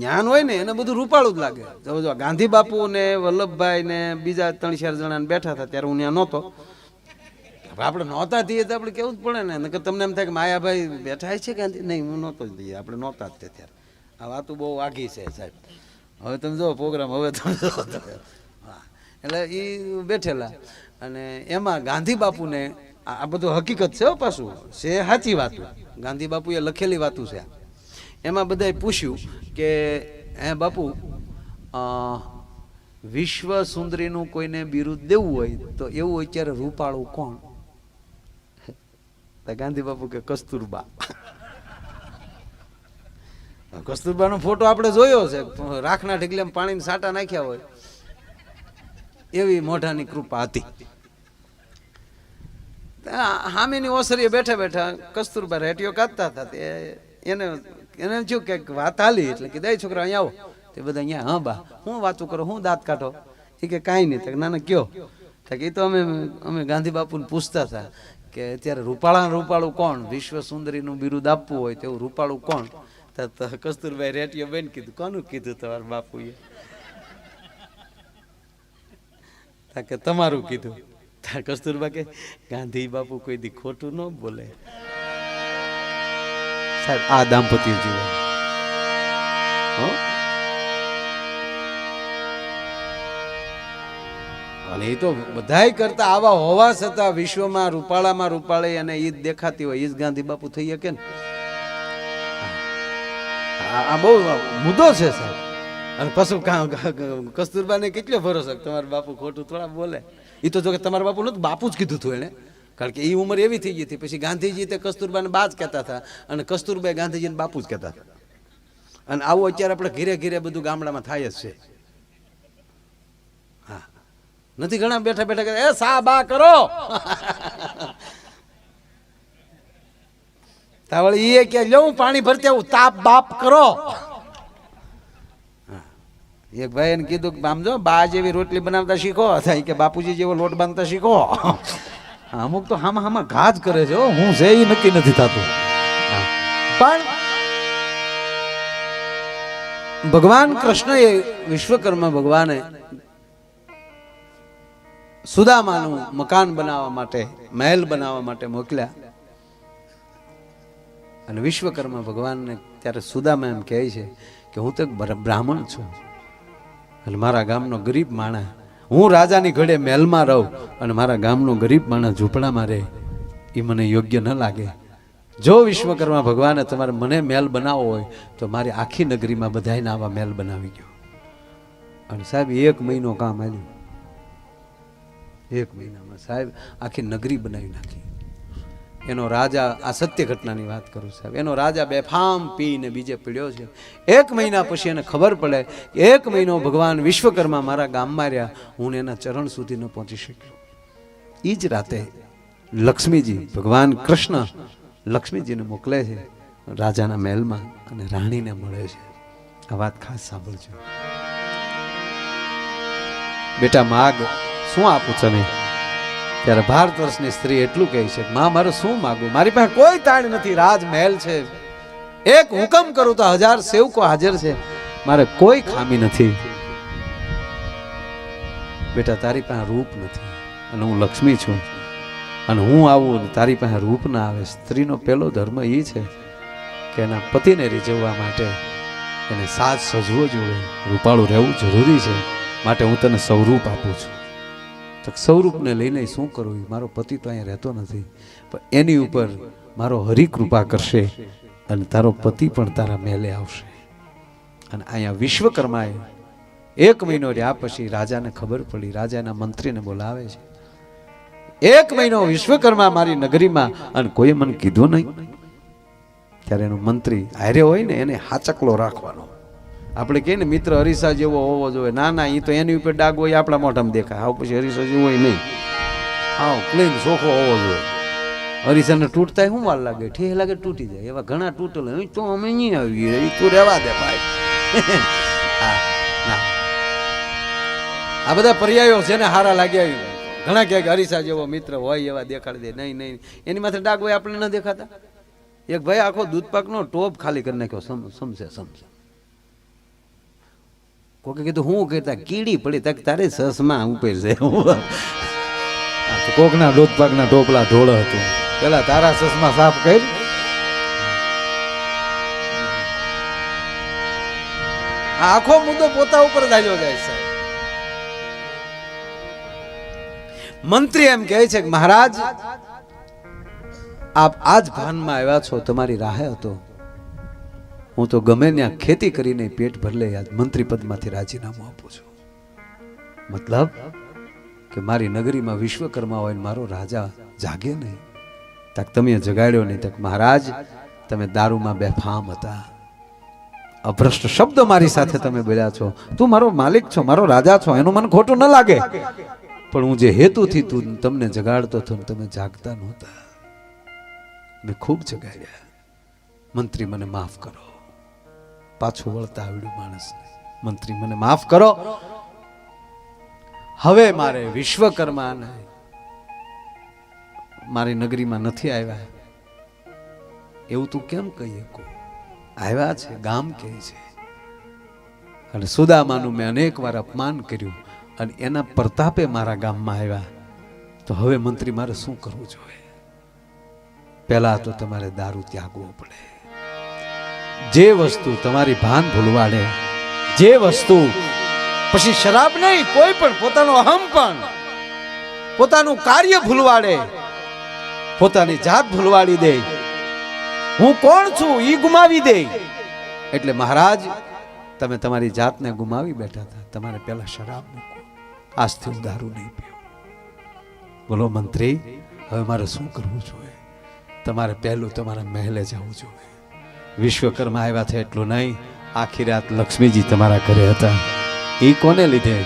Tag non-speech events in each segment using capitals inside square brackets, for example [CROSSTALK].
જ્ઞાન હોય ને, એને બધું રૂપાળું જ લાગે. જો જો ગાંધી બાપુ ને વલ્લભભાઈ ને બીજા ત્રણ ચાર જણા બેઠા હતા, ત્યારે હું ત્યાં નહોતો. આપણે નહોતા થઈએ તો આપણે કેવું જ પડે ને? નકર તમને એમ થાય કે માયાભાઈ બેઠા છે ગાંધી? નહીં, હું નહોતો જ આપણે નહોતા જ તે ત્યારે. આ વાતો બહુ વાઘી છે, સાહેબ. હવે તમે જો પ્રોગ્રામ, હવે તમે જો એટલે એ બેઠેલા. અને એમાં ગાંધી બાપુને આ બધું હકીકત છે પાછું. છે સાચી વાત. ગાંધી બાપુએ લખેલી વાતું છે આ. એમાં બધાએ પૂછ્યું કે, હે બાપુ વિશ્વ સુંદરીનું કોઈને બિરુદ દેવું હોય તો એવું હોય ત્યારે રૂપાળું કોણ? ગાંધી બાપુ કે, કસ્તુરબા. કસ્તુરબાનો ફોટો આપણે જોયો છે, રાખના ઢીકલે પાણીને સાટા નાખ્યા હોય. એવી મોઢાની કૃપા હતી. હામીની ઓસરીએ બેઠા બેઠા કસ્તુરબા રેટીઓ કાઢતા હતા. એને એને શું કે વાત હાલી એટલે કે એ છોકરા, અહીંયા આવો. તે બધા અહીંયા, હા બા, હું વાતું કરો, હું દાંત કાઢો. એ કે, કાંઈ નહીં. તો નાના, કયો. તો એ તો અમે અમે ગાંધી બાપુને પૂછતા હતા કે અત્યારે રૂપાળા રૂપાળું કોણ? વિશ્વ સુંદરીનું બિરુદ આપવું હોય તેવું રૂપાળું કોણ? કસ્તુરભાઈ રેટિયો બેન કીધું, કોનું કીધું તમારા બાપુએ? કે, તમારું કીધું. કસ્તુરબા કે ગાંધી બાપુ કોઈ દી ખોટું ન બોલે. સાહેબ, આ દાંપત્ય જીવન. અને એ તો બધાય કરતા આવા હોવા છતાં વિશ્વમાં રૂપાળામાં રૂપાળી અને ઈદ દેખાતી હોય ઈદ ગાંધી બાપુ થઈ શકે ને? આ બહુ મુદ્દો છે સાહેબ. અને પશુ કસ્તુરબાને કેટલો ભરોસો તમારા બાપુ ખોટું થોડા બોલે? એ તો જો તમારા બાપુ નતું બાપુ જ કીધું હતું એને. કારણ કે એ ઉંમર એવી થઈ ગઈ હતી. પછી ગાંધીજી તે કસ્તુરબાને બા જ કહેતા હતા અને કસ્તુરબાઈ ગાંધીજીને બાપુ જ કહેતા હતા. અને આવું અત્યારે આપણે ઘીરે ઘીરે બધું ગામડામાં થાય જ છે. નથી ઘણા બેઠા બેઠા એ સા બા કરો. [LAUGHS] તાવળી એ કે લો પાણી ભરતી આવું. તાપ બાપ કરો. એક ભાઈ એને કીધું કે, આમ જો બા જેવી રોટલી બનાવતા શીખો. થાય કે, બાપુજી જેવો લોટ બાંધતા શીખો. અમુક તો હામાં હામાં ઘા કરે છે, હું. છે એ નક્કી નથી થતું. પણ ભગવાન કૃષ્ણએ વિશ્વકર્મા ભગવાને સુદામાનું મકાન બનાવવા માટે, મહેલ બનાવવા માટે મોકલ્યા. અને વિશ્વકર્મા ભગવાનને ત્યારે સુદામા એમ કહે છે કે હું તો બ્રાહ્મણ છું. અને મારા ગામનો ગરીબ માણસ હું રાજાની ઘડે મહેલમાં રહું અને મારા ગામનો ગરીબ માણસ ઝૂંપડામાં રહે, એ મને યોગ્ય ન લાગે. જો વિશ્વકર્મા ભગવાને તમારે મને મહેલ બનાવવો હોય, તો મારી આખી નગરીમાં બધાયને આવા મહેલ બનાવી ગયો અને સાહેબ, એક મહિનો કામ આવ્યું એક મહિનામાં સાહેબ, આખી નગરી બનાવી નાખી. એનો રાજા આ સત્ય ઘટનાની વાત કરું સાહેબ. એનો રાજા બેફામ પીને બીજે પીડ્યો છે. એક મહિના પછી એને ખબર પડે કે એક મહિનો ભગવાન વિશ્વકર્મા મારા ગામમાં રહ્યા હું એના ચરણ સુધી ન પહોંચી શક્યો. એ જ રાતે લક્ષ્મીજી, ભગવાન કૃષ્ણ લક્ષ્મીજીને મોકલે છે રાજાના મહેલમાં અને રાણીને મળે છે. આ વાત ખાસ સાંભળજો. બેટા માગ, શું આપું તને? ત્યારે ભારત વર્ષની સ્ત્રી એટલું કહે છે, માં, મારે શું માગું મારી પાસે કોઈ તાણ નથી, રાજમહેલ છે. એક હુકમ કરું તો હજાર સેવકો હાજર છે. મારે કોઈ ખામી નથી. બેટા, તારી પાસે રૂપ નથી અને હું લક્ષ્મી છું. અને હું આવું તારી પાસે રૂપ ના આવે. સ્ત્રીનો પહેલો ધર્મ એ છે કે એના પતિને રીઝવવા માટે એને સાજ સજવો જોઈએ રૂપાળું રહેવું જરૂરી છે. માટે હું તને સ્વરૂપ આપું છું. તો સ્વરૂપને લઈને શું કરવું? મારો પતિ તો અહીંયા રહેતો નથી. પણ એની ઉપર મારો હરિ કૃપા કરશે અને તારો પતિ પણ તારા મહેલે આવશે. અને અહીંયા વિશ્વકર્માએ એક મહિનો રહ્યા પછી રાજાને ખબર પડી. રાજાના મંત્રીને બોલાવે છે. એક મહિનો વિશ્વકર્મા મારી નગરીમાં અને કોઈએ મને કીધું નહીં. ત્યારે એનો મંત્રી હારે હોય ને એને હાચકલો રાખવાનો. આપણે કહીએ ને, મિત્ર હરીસા જેવો હોવો જોઈએ. ના ના એ તો એની ઉપર ડાગ હોય આપણા મોઢામાં દેખાય. આવ પછી હરીસા જેવો હોય નહીં. આવ ક્લીન ચોખ્ખો હોવો જોઈએ. હરીસાને તૂટતા શું વાર લાગે? ઠે લાગે તૂટી જાય. એવા ઘણા તૂટેલા. તો અમે નહીં આવીએ. એ તું રહેવા દે ભાઈ. [LAUGHS] આ બધા પર્યાયો છે ને, હારા લાગ્યા ઘણા ક્યાંક હરીસા જેવો મિત્ર હોય, એવા દેખાડી દે. નહીં નહીં. એની માથે ડાગ હોય આપણે ન દેખાતા. એક ભાઈ આખો દૂધપાકનો ટોપ ખાલી કરી નાખ્યો. સમ સમજે સમજે કોકે કીધું, હું કહેતા કીડી પડી, તક તારે સસમાં ઉપર છે. કોકના દોધપાકના ટોપલા ઢોળ હતું. પેલા તારા સસમાં સાફ કરી આખો મુદ્દો પોતા ઉપર જ જાય છે. મંત્રી એમ કહે છે કે, મહારાજ, આપ આજ ભાનમાં આવ્યા છો, તમારી રાહે હતો. હું તો ગમે ત્યાં ખેતી કરીને પેટ ભરલે મંત્રી પદમાંથી રાજીનામું આપું છું. મતલબ કે મારી નગરીમાં વિશ્વકર્મા હોય મારો રાજા જાગે નહીં. તક તમે જગાડ્યો નહીં, તક મહારાજ, તમે દારૂમાં બેફામ હતા. અભ્રષ્ટ શબ્દ મારી સાથે તમે બોલ્યા છો. તું મારો માલિક છો, મારો રાજા છો, એનું મને ખોટું ન લાગે. પણ હું જે હેતુથી તું તમને જગાડતો હતો તમે જાગતા નહોતા. મેં ખૂબ જગાડ્યા. મંત્રી, મને માફ કરો. પાછું વળતા આવડ્યું માણસને. મંત્રી, મને માફ કરો. હવે મારે વિશ્વકર્માને મારી નગરીમાં નથી આવ્યા. એવું તું કેમ કહીએ કો આવ્યા છે, ગામ કહે છે. અને સુદામાનું મેં અનેક વાર અપમાન કર્યું અને એના પ્રતાપે મારા ગામમાં આવ્યા. તો હવે મંત્રી, મારે શું કરવું જોઈએ? પહેલા તો તમારે દારૂ ત્યાગવો પડે. જે વસ્તુ તમારી ભાન ભૂલવાડે, જે વસ્તુ, પછી શરાબ નહીં, કોઈ પણ, પોતાનો અહમ પણ, પોતાનું કાર્ય ભૂલવાડે, પોતાની જાત ભૂલવાડી દે. હું કોણ છું? એ ગુમાવી દે. એટલે મહારાજ, તમે તમારી જાતને ગુમાવી બેઠા હતા. તમારે પહેલા શરાબ મૂકો. આજથી હું દારૂ નહીં પીવું બોલો મંત્રી, હવે મારે શું કરવું જોઈએ? તમારે પહેલું તમારા મહેલે જવું જોઈએ. વિશ્વકર્મા આવ્યા છે એટલું નહીં. આખી રાત લક્ષ્મીજી તમારા ઘરે હતા. એ કોને લીધે?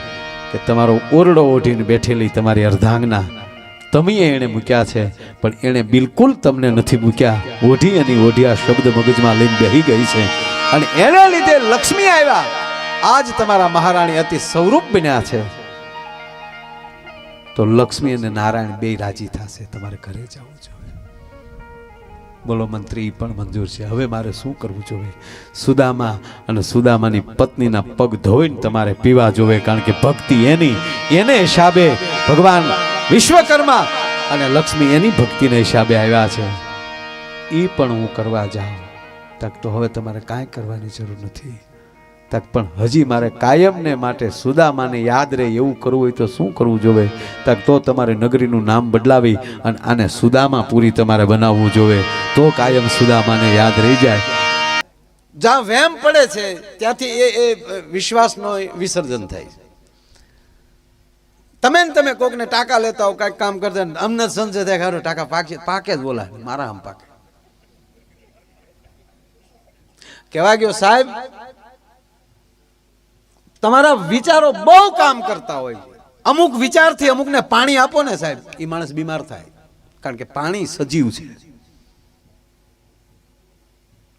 કે તમારો ઓરડો ઓઢીને બેઠેલી તમારી અર્ધાંગના. તમે એણે મૂક્યા છે, પણ એણે બિલકુલ તમને નથી મૂક્યા. ઓઢી અને ઓઢિયા શબ્દ મગજમાં લઈને બેહી ગઈ છે. અને એના લીધે લક્ષ્મી આવ્યા. આજ તમારા મહારાણી અતિ સ્વરૂપ બન્યા છે. તો લક્ષ્મી અને નારાયણ બે રાજી થશે. તમારે ઘરે જવું જોઈએ બોલો, મંત્રી એ પણ મંજૂર છે. હવે મારે શું કરવું જોઈએ? સુદામા અને સુદામાની પત્નીના પગ ધોઈને તમારે પીવા જોવે, કારણ કે ભક્તિ એની, એને હિસાબે ભગવાન વિશ્વકર્મા અને લક્ષ્મી એની ભક્તિને હિસાબે આવ્યા છે. એ પણ હું કરવા જાઉં. તક તો હવે તમારે કાંઈ કરવાની જરૂર નથી. તક પણ હજી મારે કાયમને માટે સુદામાને યાદ રહે એવું કરવું હોય તો શું કરવું જોવે? તક તો તમારે નગરીનું નામ બદલાવી અને આને સુદામા પૂરી તમારે બનાવવું જોવે. તો કાયમ સુદામાને યાદ રહી જાય. જ્યાં વેમ પડે છે, ત્યાંથી એ એ વિશ્વાસનો વિસર્જન થાય છે. તમે ને તમે કોકને ટાકા લેતા હો કાંઈક કામ કરતા અમને જ સંશય થાય ખરું ટાકા પાકે પાકે જ બોલા મારા આમ પાકે. કહેવા ગયો સાહેબ તમારા વિચારો બહુ કામ કરતા હોય. અમુક વિચારથી અમુકને પાણી આપો ને સાહેબ એ માણસ બીમાર થાય. કારણ કે પાણી સજીવ છે.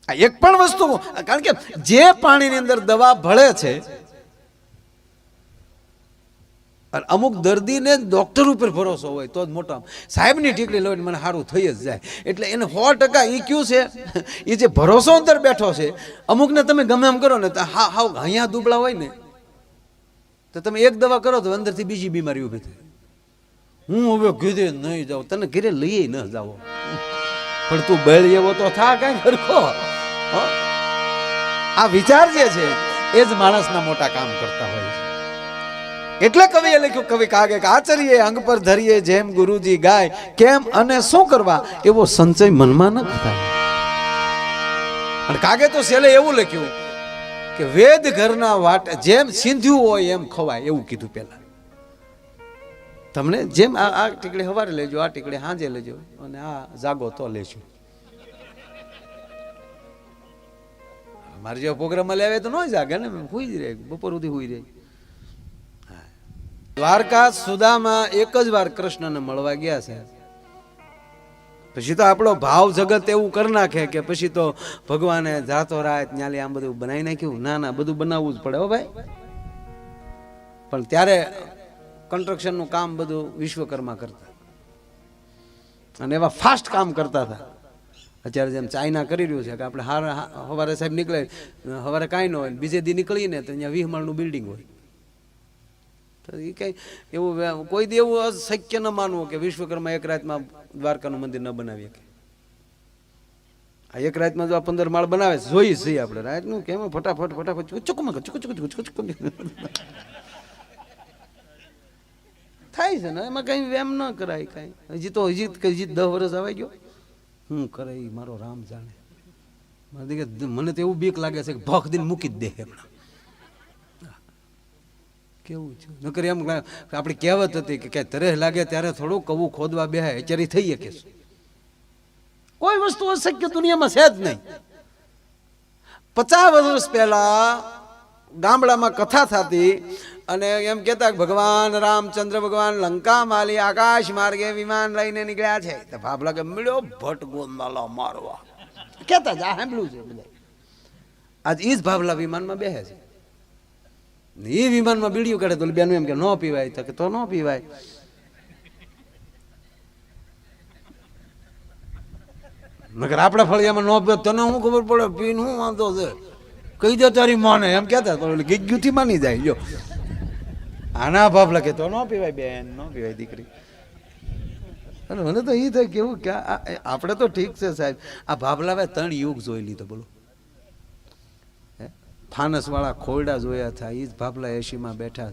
આ એક પણ વસ્તુ, કારણ કે જે પાણીની અંદર દવા ભળે છે અમુક દર્દીને ડોક્ટર ઉપર ભરોસો હોય તો જ મોટા. સાહેબની ટીકડી લઈને મને સારું થઈ જ જાય. એટલે એને સો ટકા એ કયું છે? એ જે ભરોસો અંદર બેઠો છે, અમુકને તમે ગમે એમ કરો ને હા હાવ અહીંયા દુબળા હોય ને તો તમે એક દવા કરો તો અંદરથી બીજી બીમારી ઊભી થાય. હું હવે ઘીરે નહીં જાઉં. તને ઘીરે લઈએ ન જાઓ. પણ તું બળ એવો તો થા કાંઈ ખરખો આ વિચાર જે છે, એ જ માણસના મોટા કામ કરતા હોય છે. એટલે કવિએ લખ્યું, કવિ કાગે કે આચરીએ અંગ પર ધરીએ, જેમ ગુરુજી ગાય, કેમ અને શું કરવા? એવો સંચય મનમાં ન થાય અને કાગે તો છેલ્લે એવું લખ્યું કે વેદ ઘરના વાટ જેમ સિંધ્યું હોય એમ ખવાય, એવું કીધું પેલા તમને જેમ આ આ ટીકડી સવારે લેજો, આ ટીકડી સાંજે લેજો, અને આ જાગો તો લેજો. મારે જેવો પ્રોગ્રામમાં લેવે તો ન જાગે ને હુઈ જ રહે, બપોર સુધી હુઈ રહે. દ્વારકા સુદામાં એક જ વાર કૃષ્ણને મળવા ગયા છે. પછી તો આપણો ભાવ જગત એવું કરી નાખે કે પછી તો ભગવાને જાતો રાત ન્યાલી આમ બધું બનાવી નાખ્યું. ના ના, બધું બનાવવું જ પડે હો ભાઈ. પણ ત્યારે કન્સ્ટ્રક્શનનું કામ બધું વિશ્વકર્મા કરતા. અને એવા ફાસ્ટ કામ કરતા હતા. અત્યારે જેમ ચાઇના કરી રહ્યું છે કે આપણે હાર સવારે સાહેબ નીકળે સવારે કાંઈ ન હોય બીજે દી નીકળીને તો અહીંયા વીસ બિલ્ડિંગ હોય. એ કંઈ એવું કોઈ દી એવું અશક્ય ન માનવું કે વિશ્વકર્મા એક રાતમાં દ્વારકાનું મંદિર ન બનાવી કે આ એક રાતમાં જો આ પંદર માળ બનાવે છે, જોઈએ આપણે. રાતનું કેમ? ફટાફટ ફટાફટ ચુકમાં ચુક ચુક ચુક ચુક થાય છે ને? એમાં કઈ વેમ ન કરાય કઈ. હજી તો હજી હજી દસ વર્ષ આવી ગયો. હું કરે મારો રામ જાણે. મને તો એવું બીક લાગે છે કે ભખ દિન મૂકી જ દે હમણાં કેવું છે? નકર એમ આપણી કહેવત હતી કે ક્યાંય તરેહ લાગે ત્યારે થોડું કવું ખોદવા બે અત્યારે થઈ શકે કોઈ વસ્તુ અશક્ય દુનિયામાં છે જ નહીં. પચાસ વર્ષ પહેલા ગામડામાં કથા થતી અને એમ કહેતા ભગવાન રામચંદ્ર, ભગવાન લંકા માલી આકાશ માર્ગે વિમાન લઈને નીકળ્યા છે. તો ભાભલા કે મળ્યો ભટ્ટ ગોંદાલા મારવા. કહેતા જ, આ સાંભળ્યું છે બધા આજ ઈ જ ભાભલા વિમાનમાં બેસે છે. એ વિમાનમાં બીડીયું કાઢે તો બેનું એમ કે ન પીવાય. તો કે તો ન પીવાય. નકર આપણા ફળિયામાં ન પીવો તને શું ખબર પડે? પીને શું વાંધો છે? કહી દે તારી માને. એમ કહેતા તો ઓલી ગીગયુથી માની જાય. જો. આના ભાવ લખે તો ન પીવાય બેન, ન પીવાય દીકરી. અને મને તો એ થાય કેવું કે આપણે તો ઠીક છે સાહેબ. આ ભાભલાવે ત્રણ યુગ જોઈ લીધો, બોલો. ફાનસ વાળા ખોરડા જોયા હતા. એ જ ભાભલા એસીમાં બેઠા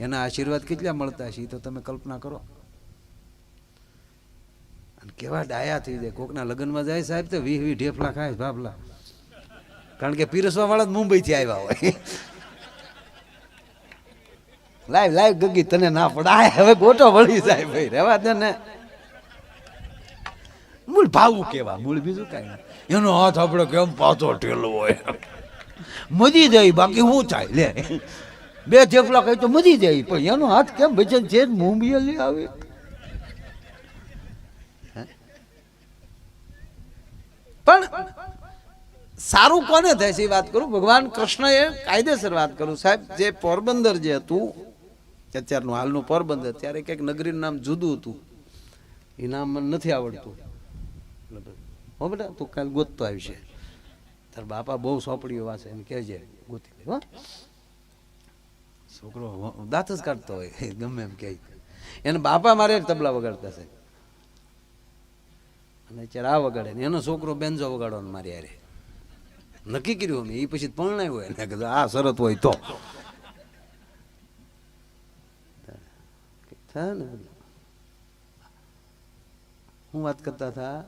એના આશીર્વાદ કેટલા મળતા છે એ તો તમે કલ્પના કરો. અને કેવા ડાયા થઈ જાય. કોકના લગ્નમાં જાય સાહેબ તો વીહ વીહ ઢેફલા ખાય ભાભલા. કારણ કે પીરસવા વાળા જ મુંબઈથી આવ્યા હોય. લાઈવ લાઈવ ગગી, તને ના પડાય હવે ગોટો વળી જાય ભાઈ. રેવા દે ને. મૂળ ભાવું કેવા? મૂળ બીજું કાંઈ એનો હાથ આપણે કેમ પાછો ઠેલો હોય મજી જાય, બાકી હું થાય? લે. બે થેપલા કહી તો મજી જાય, પણ એનો હાથ કેમ ભજન છે? મુંબઈ લઈ આવે. પણ સારું કોને થાય છે એ વાત કરું? ભગવાન કૃષ્ણએ કાયદેસર વાત કરું. સાહેબ, જે પોરબંદર જે હતું અત્યારનું હાલનું પોરબંદર, ત્યારે કંઈક નગરીનું નામ જુદું હતું. એ નામ મને નથી આવડતું. હો બેટા, તું કાલ ગોતતો આવશે તાર બાપા બહુ સોંપડીઓ વાંચે એમ કહેજે, ગોતી હો. છોકરો દાંત જ કાઢતો હોય ગમે એમ કહે. એને બાપા મારે તબલા વગાડતા છે. અને ચરા વગાડે ને, એનો છોકરો બેન્જો વગાડવાનો મારી યારે નક્કી કર્યું અમે એ પછી પરણાય હોય. ને કીધું, આ શરત હોય તો. હું વાત કરતા હતા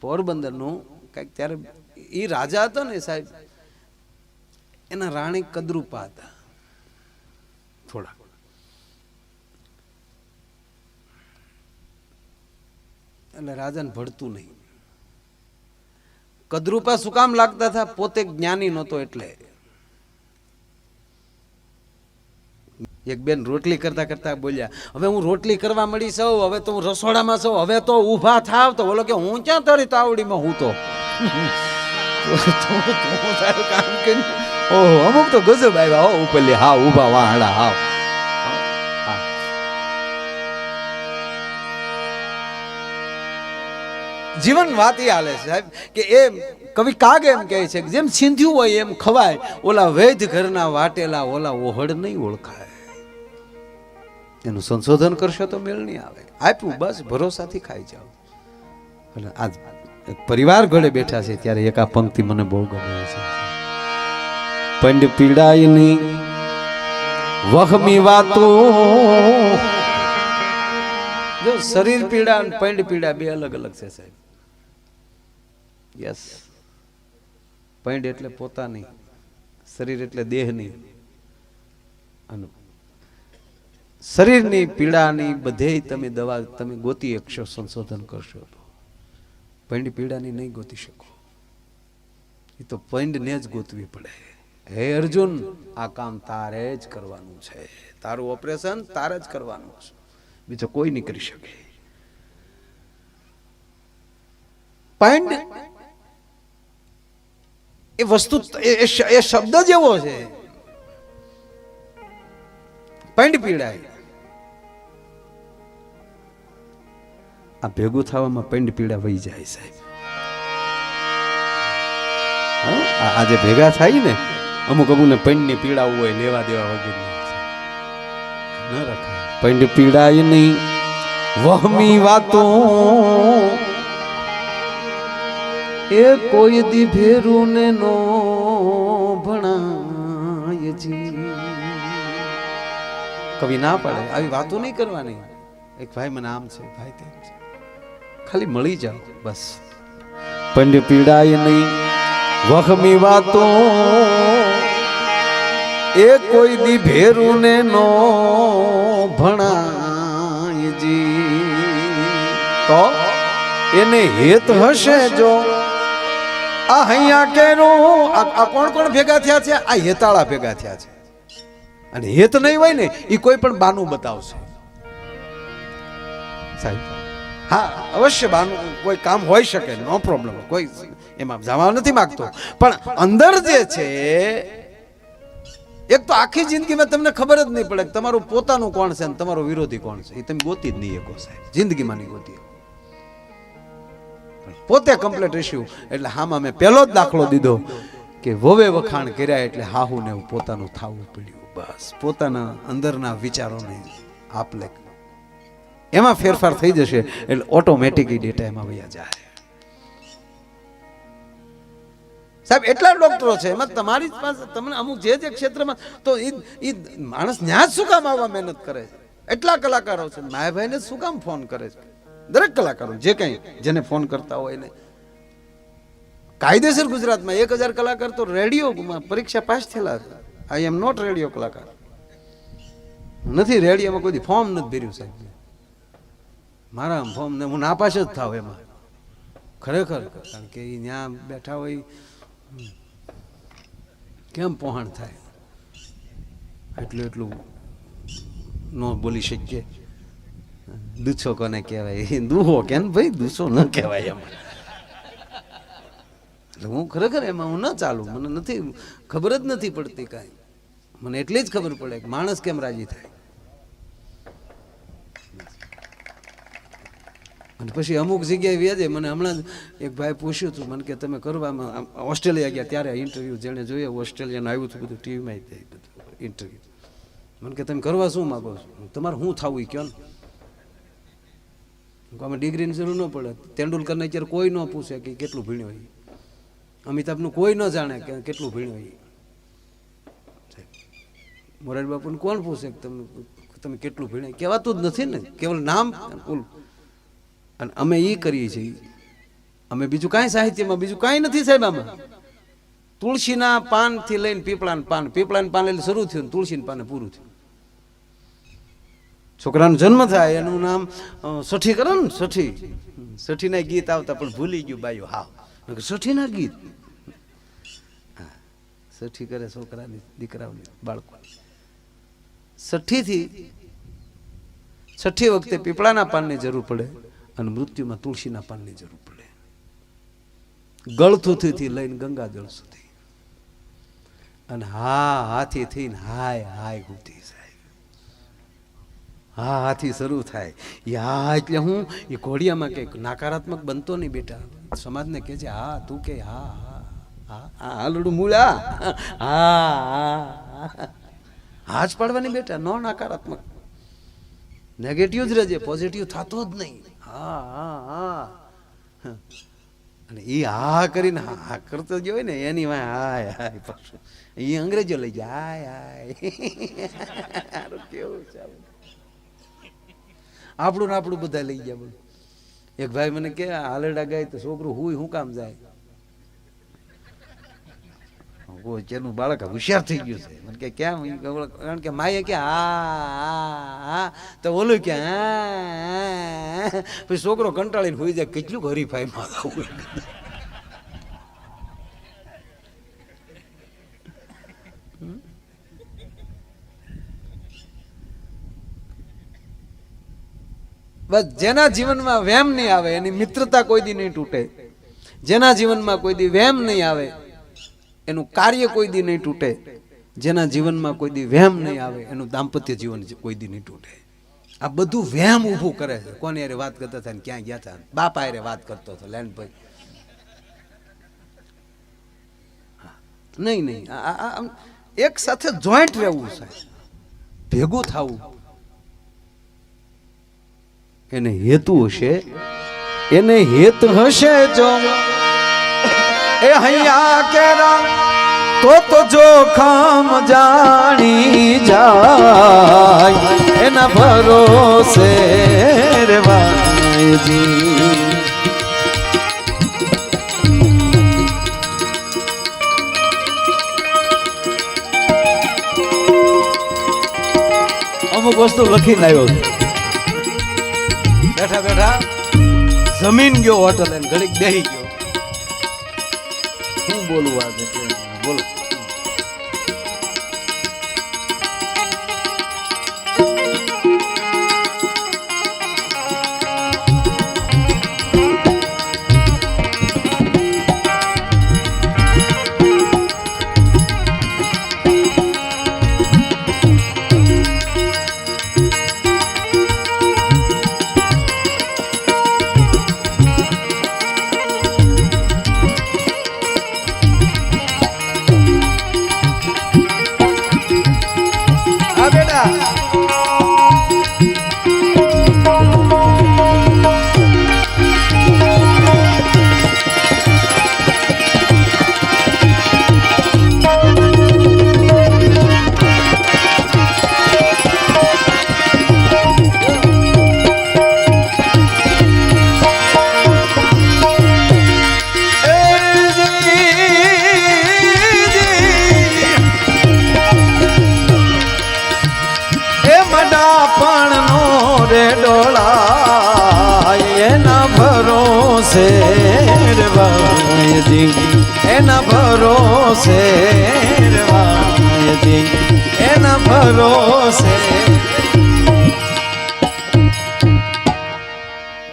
પોરબંદરનું, કંઈક ત્યારે એ રાજા હતો ને સાહેબ એના રાણી કદરૂપા હતા. થોડા એટલે રાજાને ભળતું નહીં. કદરૂપા શું કામ લાગતા હતા? પોતે જ્ઞાની નહોતો એટલે. એક બેન રોટલી કરતા કરતા બોલ્યા હવે હું રોટલી કરવા મળી સૌ હવે તો હું રસોડામાં સૌ હવે તો ઊભા થાવ. તો બોલો કે હું ક્યાં તારી તાવડીમાં હું તો? ઓહો, અમુક તો ગજબ આવ્યા હો ઉપરલી હા ઊભા વાહડા હા. જીવન વાત એ હાલે સાહેબ, કે એમ, કવિ કાગ એમ કહે છે જેમ સિંધ્યું હોય એમ ખવાય, ઓલા વૈધ ઘરના વાટેલા ઓલા ઓહડ નહીં ઓળખાય. એનું સંશોધન કરશો તો મેળ નહીં આવે. આપ્યું, બસ, ભરોસાથી ખાઈ જાઓ. એટલે આજ એક પરિવાર ઘડે બેઠા છે ત્યારે એક આ પંક્તિ મને બહુ ગમે છે. પંડ પીડાયની વખમી વાતો જો શરીર પીડા અને પંડ પીડા બે અલગ અલગ છે સાહેબ. યસ પંડ એટલે પોતાની, શરીર એટલે દેહની. અને શરીરની પીડાની બધે તમે દવા, તમે ગોતી શકશો સંશોધન કરશો. પંડ પીડાની નહીં ગોતી શકો. એ તો પૈંડને જ ગોતવી પડે. હે અર્જુન, આ કામ તારે જ કરવાનું છે. તારું ઓપરેશન તારે જ કરવાનું છે. બીજો કોઈ નહીં કરી શકે. પૈંડ એ વસ્તુ એ- શબ્દ જેવો છે. પૈંડ પીડાય. આ ભેગું થવામાં પંડ પીડા વહી જાય સાહેબ. આજે ભેગા થાય ને, અમુક અમુકને પૈણની પીડા હોય, લેવા દેવા વગેરે. ન રખાય. પૈણ પીડાય નહીં. વહમી વાતો. એ કોઈ દી ભેરું ને નો ભણાય કવિ ના પડે. આવી વાતો નહીં કરવાની. એક ભાઈ મને આમ છે, ભાઈ તેમ છે. ખાલી મળી જાઓ, બસ. પણ પીડાય નહીં, વખમી વાતો. એ કોઈ દી ભેરું ને ભણાયજી તો એને હેત હશે જો. આ અહીંયા કેનું, આ કોણ કોણ ભેગા થયા છે? આ હેતાળા ભેગા થયા છે. અને હેત નહીં હોય ને એ કોઈ પણ બાનું બતાવશે. સાહેબ હા, અવશ્ય બાનું, કોઈ કામ હોઈ શકે, નો પ્રોબ્લેમ કોઈ એમાં જવા નથી માંગતો. પણ અંદર જે છે, એક તો આખી જિંદગીમાં તમને ખબર જ નહીં પડે કે તમારું પોતાનું કોણ છે અને તમારો વિરોધી કોણ છે. એ તમે ગોતી જ નહીં શકો, સાહેબ. જિંદગીમાં નહીં ગોતી. પોતે કમ્પ્લીટ ઇસ્યુ એટલે હામાં મેં પહેલો જ દાખલો દીધો કે વવે વખાણ કર્યા એટલે હાહુને એવું પોતાનું થાવું પડ્યું. બસ, પોતાના અંદરના વિચારોને આપલે એમાં ફેરફાર થઈ જશે એટલે ઓટોમેટિક ડેટા એમાં વયા જાય. સાહેબ, એટલા ડોક્ટરો છે. એમાં તમારી પાસે, તમને અમુક જે જે ક્ષેત્રમાં, તો એ એ માણસ ન્યા જ શું કામ આવવા મહેનત કરે છે? એટલા કલાકારો છે. માયાભાઈને શું કામ ફોન કરે છે? દરેક કલાકારો, જે કંઈ, જેને ફોન કરતા હોય ને કાયદેસર ગુજરાતમાં એક હજાર કલાકાર તો રેડિયોમાં પરીક્ષા પાસ થયેલા છે આઈ એમ નોટ રેડિયો કલાકાર. નથી, રેડિયોમાં કોઈ ફોર્મ નથી ભર્યું સાહેબ. મારા ફોર્મ ને હું નાપાસ જ થાવ એમાં. ખરેખર, કારણ કે એ ત્યાં બેઠા હોય, કેમ પહોંચ થાય? એટલું એટલું ન બોલી શકીએ. દુછો કોને કહેવાય? દુહો કે ભાઈ દુસો ન કહેવાય એમાં. હું ખરેખર એમાં હું ન ચાલું, મને નથી, ખબર જ નથી પડતી કાંઈ. મને એટલી જ ખબર પડે કે માણસ કેમ રાજી થાય? અને પછી અમુક જગ્યાએ વ્યાજે મને હમણાં જ એક ભાઈ પૂછ્યું હતું મને કે તમે કરવામાં ઓસ્ટ્રેલિયા ગયા ત્યારે ઇન્ટરવ્યૂ જેણે જોયું ઓસ્ટ્રેલિયાનું આવ્યું હતું બધું ટીવીમાં બધું ઇન્ટરવ્યૂ મને કે, તમે કરવા શું માગો છો? તમારે શું થવું એ કયો ને? અમે ડિગ્રીની જરૂર ન પડે. તેંડુલકરને અત્યારે કોઈ ન પૂછે કે કેટલું ભીણ્યો હોય અમિતાભનું કોઈ ન જાણે કે કેટલું ભીણ્યો હોય મોરારી બાપુને કોણ પૂછે કે તમે તમે કેટલું ભણ્યા? કહેવાતું જ નથી ને, કેવલ નામ, કુલ અને અમે એ કરીએ છીએ. અમે બીજું કાંઈ સાહિત્યમાં બીજું કાંઈ નથી સાહેબ આમાં. તુલસીના પાનથી લઈને પીપળાના પાન પીપળાના પાન એટલે શરૂ થયું તુલસીના પાને પૂરું થયું. છોકરાનો જન્મ થાય એનું નામ સઠી કરે ને સઠી. સઠીના ગીત આવતા પણ ભૂલી ગયું બાયું હા મેં કીધું, સઠીના ગીત? સઠી કરે છોકરાની દીકરાઓની બાળકો. સઠ્ઠીથી છઠ્ઠી વખતે પીપળાના પાનની જરૂર પડે. અને મૃત્યુમાં તુલસીના પાનની જરૂર પડે. ગળથુથીથી લઈને ગંગાજળ સુધી. અને હા, હાથી થઈને હાય હાય ગુતી સાહેબ હા, હાથી શરૂ થાય. એ હા એટલે હું એ ઘોડિયામાં કંઈક નકારાત્મક બનતો નહીં બેટા. સમાજને કહે છે, હા, તું કે, હા હા હા હા હાલડું મૂળા. હા હા હા. જ પાડવાની બેટા, નો નકારાત્મક. નેગેટિવ જ રહેજે પોઝિટિવ થતો જ નહીં. હા અને એ હા કરીને હા કરતો જ હોય ને, એની વાય હાય હાય પાછું. એ અંગ્રેજો લઈ જાય, હાય હાય. કેવું છે આપણું ને આપણું બધા લઈ ગયા બધું એક ભાઈ મને કે હાલરડા ગાય તો છોકરું હુંય હું કામ જાય? જેનું બાળક હોશિયાર થઈ ગયું છે. મને કે કેમ કારણ કે માએ કે, હા તો ઓલું કે. પછી છોકરો કંટાળીને હોઈ જાય, કેટલું હરીફાઈમાં આવું બસ જેના જીવનમાં વેમ નહીં આવે, એની મિત્રતા કોઈ દી નહીં તૂટે. જેના જીવનમાં કોઈ દી વેમ નહીં આવે એનું કાર્ય કોઈ દી નહીં તૂટે. જેના જીવનમાં કોઈ દી વહેમ નહીં આવે, એનું દાંપત્ય જીવન કોઈ દી નહીં તૂટે. આ બધું વહેમ ઊભું કરે છે. કોની અરે વાત કરતા હતા ક્યાં ગયા હતા? બાપા અરે વાત કરતો હતો લેન્ડભાઈ. નહીં નહીં. એક સાથે જોઈન્ટ રહેવું છે. ભેગું થવું. એને હેતુ હશે? એને હેત હશે જો? એ હૈયા કેરા, તો તો જોખમ જાણી જાય. એના ભરોસે રેવાજી અમુક વસ્તુ લખીને આવ્યો બેઠા બેઠા, જમીન ગયો હોટલ ઘડીક બેહી ગયો. શું આજે. બોલો.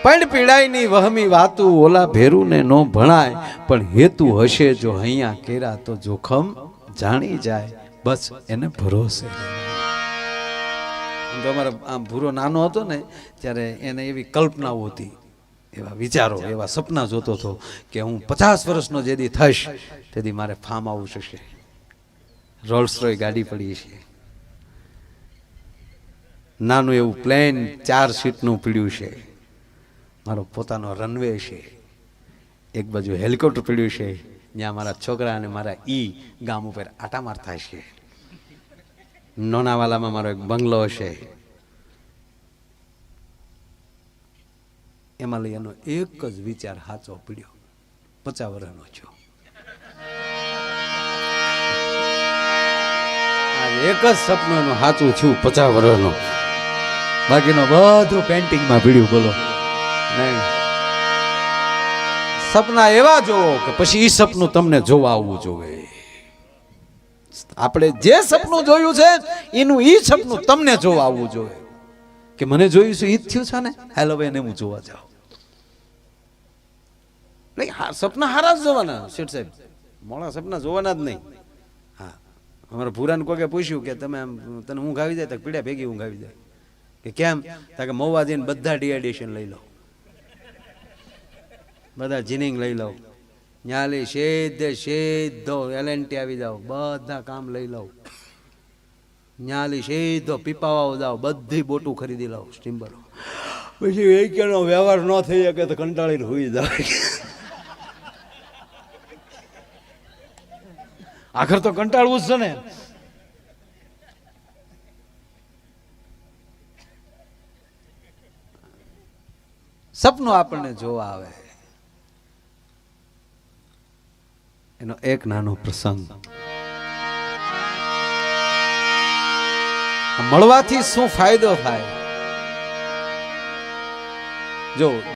પણ પીડાઈની વહમી વાતું ઓલા ભેરુને નો ભણાય, પણ હેતુ હશે જો અહીંયા કેરા તો જોખમ જાણી જાય. બસ એને ભરોસે. અમારો આમ ભૂરો નાનો હતો ને, ત્યારે એને એવી કલ્પનાઓ હતી, એવા વિચારો, એવા સપના જોતો હતો કે હું પચાસ વર્ષનો જેદી થઈશ, તેથી મારે ફાર્મ હાઉસ હશે રોલ્સ રોય ગાડી પડી છે. નાનું એવું પ્લેન ચાર સીટનું પીડ્યું છે. મારો પોતાનો રનવે છે. એક બાજુ હેલિકોપ્ટર પીડ્યું છે જ્યાં મારા છોકરા અને મારા ઈ ગામ ઉપર આટા મારતા છે નોનાવાલામાં મારો એક બંગલો છે એમાં લઈ એનો એક જ વિચાર સાચો પીડ્યો. પચાસ વર્ષનો છો. એક જ સપનું સાચું છું, પચાસ વર્ષનો. બાકીનો બધું પેન્ટિંગમાં પીડ્યું બોલો. સપના એવા જોવો કે પછી એ સપનું તમને જોવા. આવવું જોઈએ આપણે જે સપનું જોયું છે, એનું એ સપનું તમને જોવા. આવવું જોઈએ કે મને જોયું છે ઈ જ થયું છે ને? હેલો ભાઈ એને હું જોવા જાઉં. સપના હારા જ જોવાના, શેઠ સાહેબ. મોડા સપના જોવાના જ નહીં. હા. અમારા ભૂરાને કોકે પૂછ્યું કે તમે તને ઊંઘ આવી જાય, તો પીડા ભેગી ઊંઘ આવી જાય. કે કેમ? તાકે મહુવા જઈને બધા ડિહાઇડ્રેશન લઈ લો. બધા જીનિંગ લઈ લઉં. ન્યાલી સીધે સીધો એલએનટી આવી જાઓ બધા કામ લઈ લઉં. ન્યાલી સીધો પીપાવાઓ જાઓ બધી બોટું ખરીદી લઉં સ્ટીમ્બરો પછી વેહિકલનો વ્યવહાર ન થઈ શકે તો કંટાળીને હોઈ જાય. આખર તો કંટાળવું જ છે ને. સપનું આપણને જોવા આવે. એનો એક નાનો પ્રસંગ. મળવાથી શું ફાયદો થાય? જો